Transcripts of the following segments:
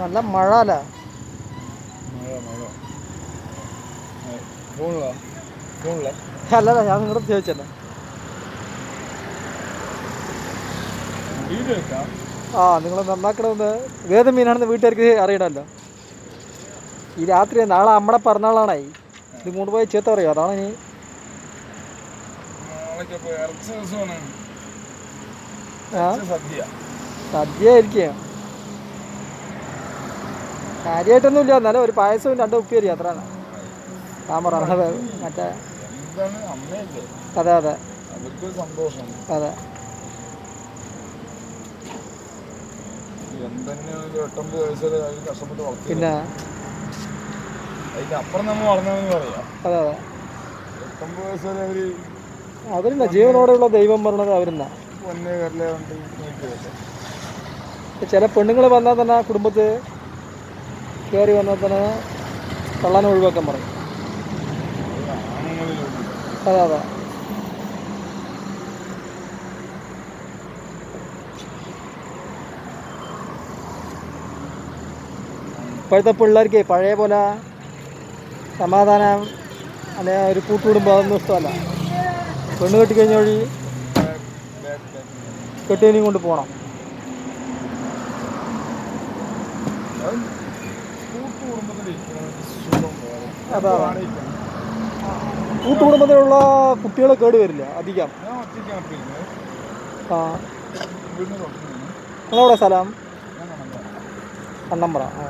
നല്ല മഴ അല്ലേ അല്ലല്ല ഞാൻ നിങ്ങളുടെ ചോദിച്ചല്ലേ ആ നിങ്ങൾ നന്നാക്കണമെന്ന് വേദ മീനാണെന്ന് വീട്ടുകാർക്ക് അറിയണമല്ലോ. ഈ രാത്രി നാളെ നമ്മുടെ പിറന്നാളാണേ. ഇത് കൊണ്ടുപോയി ചീത്ത പറയോ? അതാണ് ഇനി. സദ്യ സദ്യ. ആയിരിക്കും കാര്യമായിട്ടൊന്നുമില്ല എന്നാലും ഒരു പായസവും രണ്ട് ഉപ്പേരി അത്രയാണ് ഞാൻ പറഞ്ഞത് മറ്റേ അതെ അതെ. അതെ. പിന്നെ അവരുന്ന അതെ അതെ. അവരില്ല ജീവനോടെയുള്ള ദൈവം പറഞ്ഞത് അവരില്ല കരലെ ചില പെണ്ണുങ്ങൾ വന്നാൽ തന്നെ കുടുംബത്തിൽ കയറി വന്നാൽ തന്നെ കള്ളനെ ഒഴിവാക്കാൻ പറയും. അതെ അതെ. ഇപ്പോഴത്തെ പിള്ളേർക്ക് പഴയ പോലെ സമാധാനം അല്ലെ ഒരു കൂട്ടുകുടുംബം അതൊന്നും ഇഷ്ടമല്ല. പെണ്ണ് കെട്ടിക്കഴിഞ്ഞ വഴി കെട്ടിയനെയും കൊണ്ട് പോകണം. കൂട്ടുകുടുംബത്തിൽ ഇരിക്കണമെങ്കിൽ സുഖം വേറെ അതാ. ആണ് ഇരിക്കുന്നത്. കൂട്ടുകുടുംബത്തിലുള്ള കുട്ടികളെ കേട് വരില്ല അധികം ആ വീടിന് സ്ഥലം. കണ്ണമ്പ്ര ആ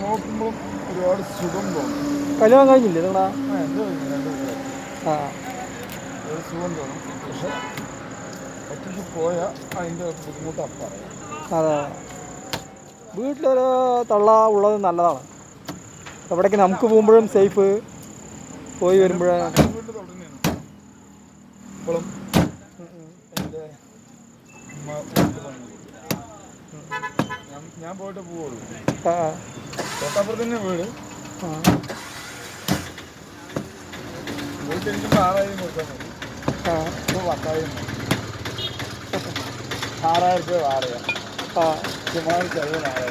നോക്കുമ്പോൾ ഒരുപാട് സുഖം തോന്നും കല്യാണം കഴിഞ്ഞില്ലേ നിങ്ങളാ ആ എന്റെ കഴിഞ്ഞു രണ്ട് കുട്ടികൾ ആ ഒരു സുഖം തോന്നും. പക്ഷെ ഒറ്റയ്ക്ക് പോയാൽ അതിന്റെ ബുദ്ധിമുട്ട് പറയാം അതെ. വീട്ടിലൊരു തള്ള ഉള്ളത് നല്ലതാണ്. എവിടേക്ക് നമുക്ക് പോകുമ്പോഴും സേഫ് പോയി വരുമ്പോഴേ. ഇപ്പോഴും എന്റെ ഞാൻ പോയിട്ട് പോവുള്ളൂ. തൊട്ടപ്പുറത്ത് തന്നെ വീട്. വീട്ടിലിരിക്കുമ്പോൾ ആറായിരം കൊടുത്താൽ മതി. શું વાતાવરણ સારા રૂપિયા વારે હા. તમારું જરૂર આવે